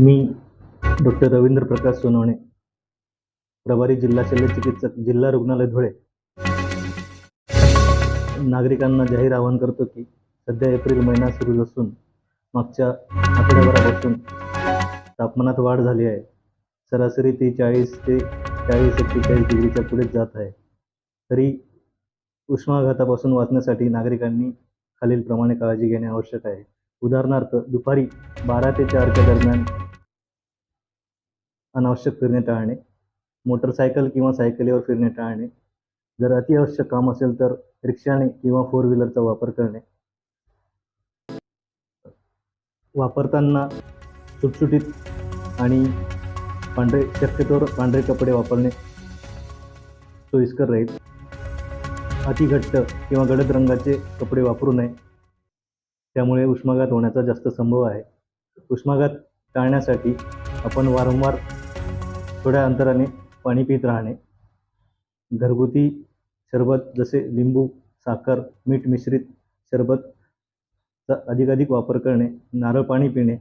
मी doctor Ravindra Prakash Sonawane प्रभारी जिल्हा शल्यचिकित्सक जिल्हा रुग्णालय धुळे. नागरिकांना जाहीर आवाहन करतो की सध्या एप्रिल महिना सुरू असून मागच्या आठवड्याभरापासून तापमानात वाढ झाली आहे. सरासरी ती चाळीस ते चाळीस एक्केचाळीस डिग्रीच्या पुढे जात आहे. तरी उष्माघातापासून वाचण्यासाठी नागरिकांनी खालीलप्रमाणे काळजी घेणे आवश्यक आहे. उदाहरणार्थ दुपारी बारा ते चारच्या दरम्यान अनावश्यक फिरणे टाळणे मोटरसायकल किंवा सायकलीवर फिरणे टाळणे जर अतिआवश्यक काम असेल तर रिक्षाने किंवा फोर व्हीलरचा वापर करणे. वापरताना सुटसुटीत आणि पांढरे शक्यतोवर पांढरे कपडे वापरणे सोयीस्कर राहील. अतिघट्ट किंवा गडद रंगाचे कपडे वापरू नये. त्यामुळे उष्माघात होण्याचा जास्त संभव आहे. उष्माघात टाळण्यासाठी आपण वारंवार थोड्या अंतराने पाणी पित राहणे. घरगुती सरबत जसे लिंबू साखर मीठ मिश्रित सरबतचा अधिकाधिक वापर करणे नारळ पाणी पिणे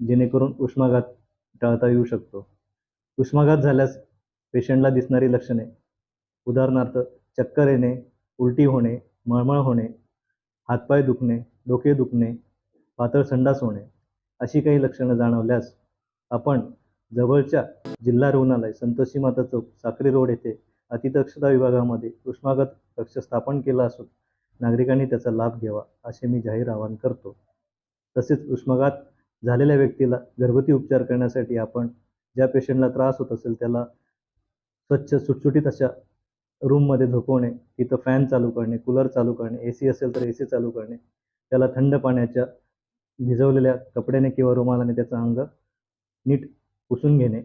जेणेकरून उष्माघात टाळता येऊ शकतो. उष्माघात झाल्यास पेशंटला दिसणारी लक्षणे उदाहरणार्थ चक्कर येणे उलटी होणे मळमळ होणे हातपाय दुखणे डोके दुखणे पातळ संडास होणे अशी काही लक्षणं जाणवल्यास आपण जवळच्या जिल्हा रुग्णालय संतोषी माता चौक साक्री रोड येथे अतिदक्षता विभागामध्ये उष्माघात कक्ष स्थापन केला असून नागरिकांनी त्याचा लाभ घ्यावा असे मी जाहीर आवाहन करतो. तसेच उष्माघात झालेल्या व्यक्तीला घरगुती उपचार करण्यासाठी आपण ज्या पेशंटला त्रास होत असेल त्याला स्वच्छ सुटसुटीत अशा रूममध्ये झोपवणे तिथं फॅन चालू करणे कूलर चालू करणे ए सी असेल तर ए सी चालू करणे त्याला थंड पाण्याच्या भिजवलेल्या कपड्याने किंवा रुमालाने त्याचं अंग नीट पुसून घेणे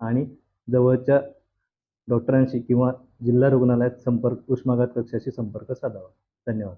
आणि जवळच्या डॉक्टरांशी किंवा जिल्हा रुग्णालयात संपर्क उष्माघात कक्षाशी संपर्क साधावा. धन्यवाद.